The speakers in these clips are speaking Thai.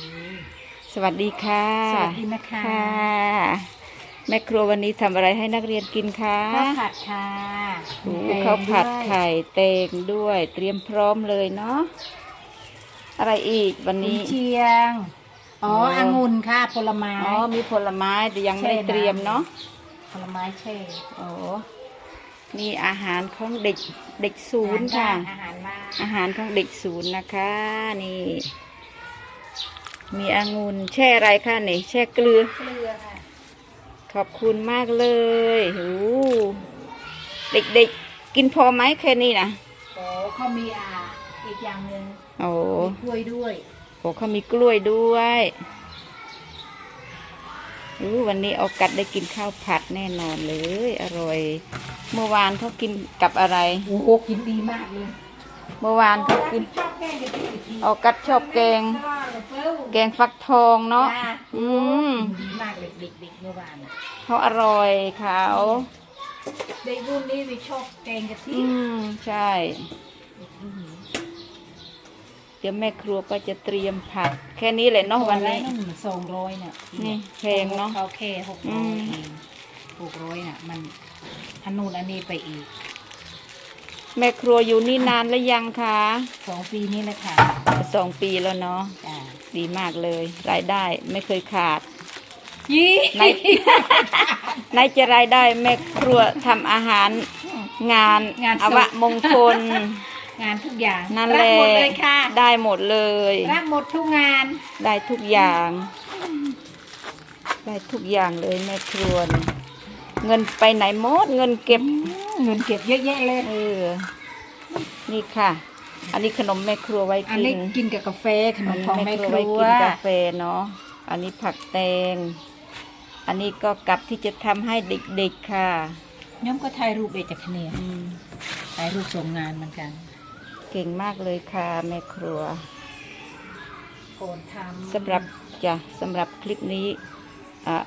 เลยสวัสดีค่ะ สวัสดีนะคะค่ะแม่ครัววันนี้ทำอะไรให้นักเรียนกินคะข้าวผัดค่ะโอ้แตงข้าวผัดวยไข่เตงด้วยเตรียมพร้อมเลยเนาะอะไรอีกวันกุนนี้เชียง อ๋อโอ้องุ่นค่ะผลไม้ อ๋อมีผลไม้แต่ยังไม่ได้ใช่นะเตรียมเนาะผลไม้แช่โอ้นี่อาหารของเด็กเด็กศูนย์ค่ะ อาหารว่างอาหารของเด็กศูนย์นะคะ นี่ มีองุ่นแช่อะไรคะนี่แช่เกลือ เกลือค่ะ ขอบคุณมากเลยหูเด็กๆกินพอไหมแค่นี้นะโอ้เขามีอ่าอีกอย่างหนึ่งโอ้มีกล้วยด้วยโหเขามีกล้วยด้วยอู้วันนี้เอากัดได้กินข้าวผัดแน่นอนเลย อร่อย เมื่อวานเขากินกับอะไรโอ้โหกินดีมากเลย เมื่อวานเขากินชอบแกงกับพี่ทีเอากัดชอบแกง แกงฟักทองเนาะ อืมดีมากเลยเด็กๆเมื่อวานน่ะเขาอร่อยเขาเด็กรุ่นนี้ไม่ชอบแกงกะทิ อืม ใช่ เดี๋ยวแม่ครัวก็จะเตรียมผัดแค่นี้เลยเนาะวันนี้นั่นสองร้อยเนี่ยนี่แพงเนอะเขาแค่หกอืร้อยมเองหกร้อยน่ะ มันอันนู้นอันนี้ไปอีก แม่ครัวอยู่นี่นานแล้วยังคะสองปีนี้แหละค่ะสองปีแล้วเนาะจ้าดีมากเลย รายได้ไม่เคยขาด ยี่ไหน ไหนจะรายได้แม่ครัวทำอาหาร งานงานอวะมงคลงานทุกอย่างนั่นรัแหละหมดเลยค่ะได้หมดเลย รับหมดทุกงานได้ทุกอย่าง ได้ทุกอย่างเลยแม่ครัวนี่ เงินไปไหนหมด เงินเก็บ เงินเก็บเยอะแยะเลยเออ นี่ค่ะ อันนี้ขนมแม่ครัวไว้อันกินี้นกินกับกาแฟขนอัมนนี้ของแม่แม่คครัวรัไว้วกินกาแฟเนาะ อันนี้ผักแตง อันนี้ก็กับที่จะทำให้เด็กๆค่ะย้อมก็ถ่ายรูปเอกจากเนียอืมถ่ายรูปส่งงานเหมือนกันเก่งมากเลยค่ะแม่ครัวโคนทำสำหรับจ้ะสำหรับคลิปนี้อะ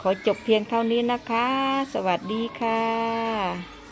ขอจบเพียงเท่านี้นะคะ สวัสดีค่ะ